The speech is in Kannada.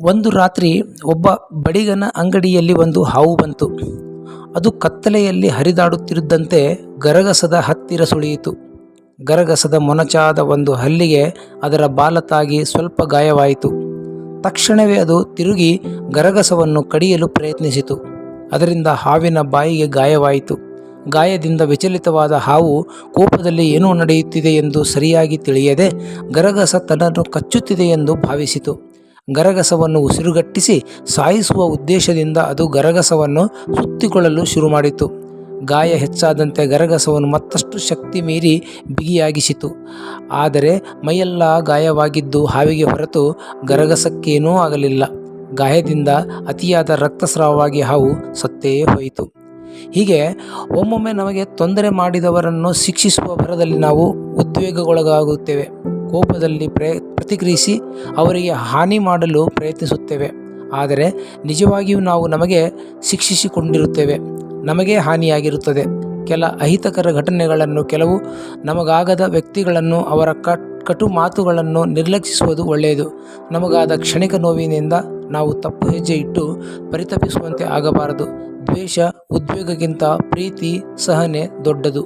ಒಂದು ರಾತ್ರಿ ಒಬ್ಬ ಬಡಿಗನ ಅಂಗಡಿಯಲ್ಲಿ ಒಂದು ಹಾವು ಬಂತು. ಅದು ಕತ್ತಲೆಯಲ್ಲಿ ಹರಿದಾಡುತ್ತಿದ್ದಂತೆ ಗರಗಸದ ಹತ್ತಿರ ಸುಳಿಯಿತು. ಗರಗಸದ ಮೊನಚಾದ ಒಂದು ಹಲ್ಲಿಗೆ ಅದರ ಬಾಲ ತಾಗಿ ಸ್ವಲ್ಪ ಗಾಯವಾಯಿತು. ತಕ್ಷಣವೇ ಅದು ತಿರುಗಿ ಗರಗಸವನ್ನು ಕಡಿಯಲು ಪ್ರಯತ್ನಿಸಿತು. ಅದರಿಂದ ಹಾವಿನ ಬಾಯಿಗೆ ಗಾಯವಾಯಿತು. ಗಾಯದಿಂದ ವಿಚಲಿತವಾದ ಹಾವು ಕೋಪದಲ್ಲಿ ಏನೂ ನಡೆಯುತ್ತಿದೆ ಎಂದು ಸರಿಯಾಗಿ ತಿಳಿಯದೆ ಗರಗಸ ತನ್ನನ್ನು ಕಚ್ಚುತ್ತಿದೆ ಎಂದು ಭಾವಿಸಿತು. ಗರಗಸವನ್ನು ಉಸಿರುಗಟ್ಟಿಸಿ ಸಾಯಿಸುವ ಉದ್ದೇಶದಿಂದ ಅದು ಗರಗಸವನ್ನು ಸುತ್ತಿಕೊಳ್ಳಲು ಶುರು ಮಾಡಿತು ಗಾಯ ಹೆಚ್ಚಾದಂತೆ ಗರಗಸವನ್ನು ಮತ್ತಷ್ಟು ಶಕ್ತಿ ಮೀರಿ ಬಿಗಿಯಾಗಿಸಿತು. ಆದರೆ ಮೈಯೆಲ್ಲ ಗಾಯವಾಗಿದ್ದು ಹಾವಿಗೆ ಹೊರತು ಗರಗಸಕ್ಕೇನೂ ಆಗಲಿಲ್ಲ. ಗಾಯದಿಂದ ಅತಿಯಾದ ರಕ್ತಸ್ರಾವವಾಗಿ ಹಾವು ಸತ್ತೇ ಹೋಯಿತು. ಹೀಗೆ ಒಮ್ಮೊಮ್ಮೆ ನಮಗೆ ತೊಂದರೆ ಮಾಡಿದವರನ್ನು ಶಿಕ್ಷಿಸುವ ಭರದಲ್ಲಿ ನಾವು ಉದ್ವೇಗಗೊಳಗಾಗುತ್ತೇವೆ. ಕೋಪದಲ್ಲಿ ಪ್ರಯ, ಪ್ರತಿಕ್ರಿಯಿಸಿ ಅವರಿಗೆ ಹಾನಿ ಮಾಡಲು ಪ್ರಯತ್ನಿಸುತ್ತೇವೆ. ಆದರೆ ನಿಜವಾಗಿಯೂ ನಾವು ನಮಗೆ ಶಿಕ್ಷಿಸಿಕೊಂಡಿರುತ್ತೇವೆ. ನಮಗೆ ಹಾನಿಯಾಗಿರುತ್ತದೆ. ಕೆಲ ಅಹಿತಕರ ಘಟನೆಗಳನ್ನು, ಕೆಲವು ನಮಗಾಗದ ವ್ಯಕ್ತಿಗಳನ್ನು, ಅವರ ಕಟ್, ಕಟು ಮಾತುಗಳನ್ನು ನಿರ್ಲಕ್ಷಿಸುವುದು ಒಳ್ಳೆಯದು. ನಮಗಾದ ಕ್ಷಣಿಕ ನೋವಿನಿಂದ ನಾವು ತಪ್ಪು ಹೆಜ್ಜೆ ಇಟ್ಟು ಪರಿತಪಿಸುವಂತೆ ಆಗಬಾರದು. ದ್ವೇಷ, ಉದ್ವೇಗಕ್ಕಿಂತ ಪ್ರೀತಿ, ಸಹನೆ ದೊಡ್ಡದು.